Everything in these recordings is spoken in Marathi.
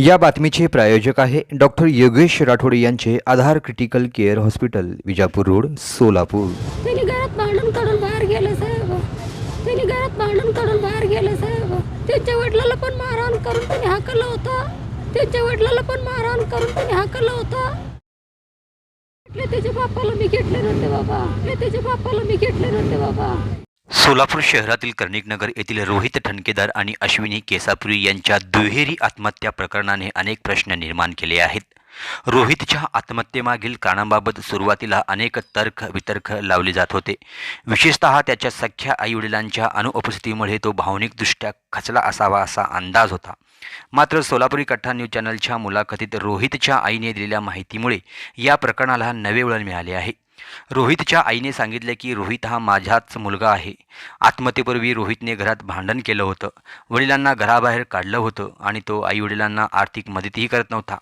या बातमीचे प्रायोजक आहे डॉक्टर योगेश राठोड यांचे Aadhaar critical care hospital Vijapur road Solapur. त्यांनी घरात भांडण काढून बाहेर गेले साहेब. त्यांनी घरात भांडण काढून बाहेर गेले साहेब. त्यांच्या वडिलाला पण मारहाण करून त्यांनी हाकलं होतं. त्यांच्या वडिलाला पण मारहाण करून त्यांनी हाकलं होतं. म्हटलं त्याच्या बापाला मी घेतले नव्हते बाबा. म्हटलं त्याच्या बापाला मी घेतले नव्हते बाबा. सोलापूर शहरातील कर्णिकनगर येथील रोहित ठणकेदार आणि अश्विनी केसापुरी यांच्या दुहेरी आत्महत्या प्रकरणाने अनेक प्रश्न निर्माण केले आहेत. रोहितच्या आत्महत्येमागील कारणांबाबत सुरुवातीला अनेक तर्क वितर्क लावले जात होते. विशेषतः त्याच्या सख्या आईवडिलांच्या अनुपस्थितीमुळे तो भावनिकदृष्ट्या खचला असावा असा अंदाज होता. मात्र सोलापुरी कट्टा न्यूज चॅनलच्या मुलाखतीत रोहितच्या आईने दिलेल्या माहितीमुळे या प्रकरणाला नवे वळण मिळाले आहे. रोहितच्या आईने सांगितले की रोहित हा माझाच मुलगा आहे. आत्महत्येपूर्वी रोहितने घरात भांडण केलं होतं. वडिलांना घराबाहेर काढलं होतं आणि तो आईवडिलांना आर्थिक मदतही करत नव्हता.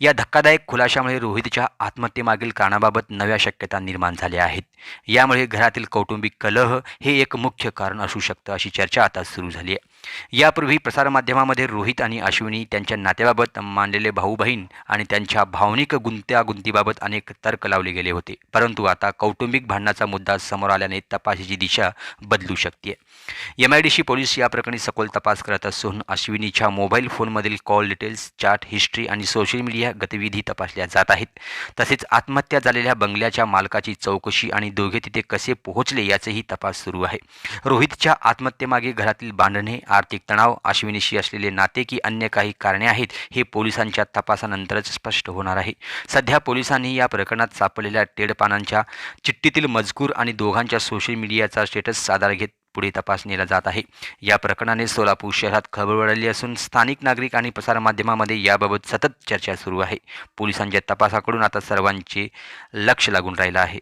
या धक्कादायक खुलाशामुळे रोहितच्या आत्महत्येमागील कारणाबाबत नव्या शक्यता निर्माण झाल्या आहेत. यामुळे घरातील कौटुंबिक कलह हे एक मुख्य कारण असू शकतं अशी चर्चा आता सुरू झाली आहे. यापूर्वी प्रसारमाध्यमामध्ये रोहित आणि अश्विनी त्यांच्या नात्याबाबत मांडलेले भाऊ बहीण आणि त्यांच्या भावनिक गुंत्यागुंतीबाबत अनेक तर्क लावले गेले होते. परंतु आता कौटुंबिक भांडणाचा मुद्दा समोर आल्याने तपासाची दिशा बदलू शकते. M I D C police या प्रकरणी सखोल तपास करत असून अश्विनीच्या मोबाईल फोनमधील कॉल डिटेल्स चॅट हिस्ट्री आणि सोशल मीडिया गतिविधी तपासल्या जात आहेत. तसेच आत्महत्या झालेल्या बंगल्याच्या मालकाची चौकशी आणि दोघे तिथे कसे पोहोचले याचेही तपास सुरू आहे. रोहितच्या आत्महत्येमागे घरातील भांडणे आर्थिक तणाव अश्विनीशी असलेले नाते की अन्य काही कारणे आहेत हे पोलिसांच्या तपासानंतरच स्पष्ट होणार आहे. सध्या पोलिसांनी या प्रकरणात सापडलेल्या टेडपानांच्या चिठ्ठीतील मजकूर आणि दोघांच्या सोशल मीडियाचा स्टेटस आधार घेत पुढे तपासणीला जात आहे. या प्रकरणाने सोलापूर शहरात खबर उडाली असून स्थानिक नागरिक आणि प्रसारमाध्यमामध्ये याबाबत सतत चर्चा सुरू आहे. पोलिसांच्या तपासाकडून आता सर्वांचे लक्ष लागून राहिलं आहे.